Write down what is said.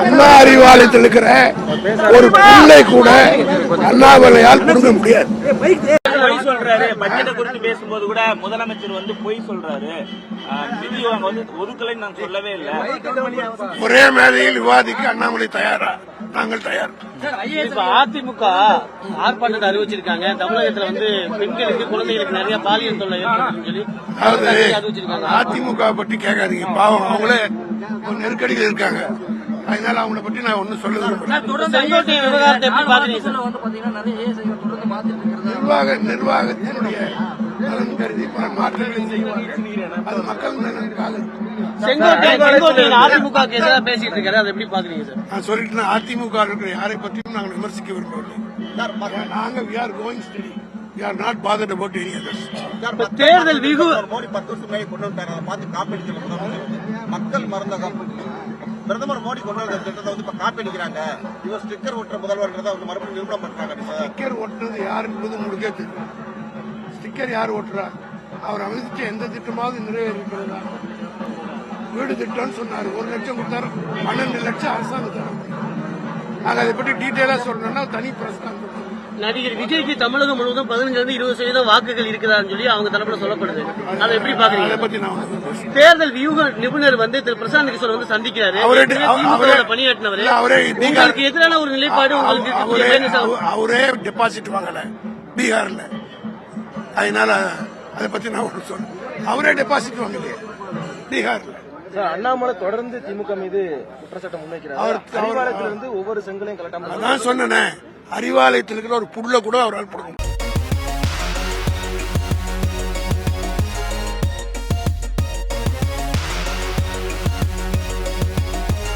அண்ணா அறிவாலயத்தில் இருக்கிற ஒரு பிள்ளை கூட அண்ணாமலையால் கொடுக்க முடியாது. பேசும்போது கூட முதலமைச்சர் வந்து பொய் சொல்றாரு. ஒரே மேடையில் விவாதிக்க அண்ணாமலை தயாரா? நாங்கள் தயார். இப்ப அதிமுக ஆர்ப்பாட்டத்தை அறிவிச்சிருக்காங்க. தமிழகத்துல வந்து பெண்களுக்கு குழந்தைகளுக்கு நிறைய பாலியல் தொல்லை சொல்லி அதாவது அறிவிச்சிருக்காங்க. அதிமுக பற்றி கேட்காதீங்க. பாவம் அவங்களே ஒரு நெருக்கடியில் இருக்காங்க. அதனால அவங்கள பற்றி நான் ஒன்னும் சொல்ல விரும்பல செங்கோட்டை விவகாரத்தை எப்படி பாத்தீங்கன்னா நிர்வாக நிர்வாகத்தினுடைய நலன் கருதி பல மாற்றங்களை செய்வார்கள். அது மக்கள் நலனுக்காக. செங்கோட்டை செங்கோட்டை அதிமுக பேசிட்டு இருக்காரு. அதை எப்படி பாக்குறீங்க சார்? நான் சொல்லிட்டேன் அதிமுக இருக்கிற யாரை பற்றியும் நாங்கள் விமர்சிக்க விரும்பவில்லை. நாங்க we are going study are not bothered about any others தேர்தல் விகு மோடி பத்து வருஷம் முன்னாடி கொண்டு வந்தாரு அதை பார்த்து காப்பீடு. மக்கள் மறந்த பிரதமர் மோடி கொண்டு வந்த திட்டத்தை வந்து இப்ப காப்பீடிக்கிறாங்க இவர் ஸ்டிக்கர் ஒட்டுற முதல்வர்ன்றதை வந்து மறுபடியும் நிரூபணம் பண்றாங்க ஸ்டிக்கர் ஒட்டுறது யார் என்பது உங்களுக்கே தெரியும். ஸ்டிக்கர் யார் ஓட்டுறா? அவர் அமைச்ச எந்த திட்டமாவது நிறைவேறிக்கிறதா வீடு திட்டம்னு சொன்னார். ஒரு லட்சம் கொடுத்தாரு. பன்னெண்டு லட்சம் அரசாங்கம் நாங்க அதை பற்றி டீட்டெயிலா சொல்லணும்னா தனி பிரஸ் கான்ஃபரன்ஸ் நடிகர் விஜய்க்கு தமிழகம் முழுவதும் பதினஞ்சுல இருந்து இருபது சதவீதம் வாக்குகள் இருக்குதான்னு சொல்லி அவங்க தரப்புல சொல்லப்படுது. அதை எப்படி பாக்குறீங்க. தேர்தல் வியூக நிபுணர் வந்து திரு பிரசாந்த் கிஷோர் வந்து சந்திக்கிறாரு. பணியாற்றினவர். உங்களுக்கு எதிரான ஒரு நிலைப்பாடு உங்களுக்கு அவ- அவரே டெபாசிட் வாங்கல பீகார்ல. அதனால அதை பத்தி நான் ஒண்ணு சொல்றேன் அவரே டெபாசிட் வாங்கலையே பீகார்ல. அண்ணாமலை தொடர்ந்து திமுக மீது குற்றச்சாட்டை முன்வைக்கிறார். அறிவாலயத்திலிருந்து ஒவ்வொரு செங்கலையும் கலட்டாம அதான் சொன்னேனே. அறிவாலயத்தில் இருக்கிற ஒரு புல்ல கூட அவரால் கொடுக்க முடியாது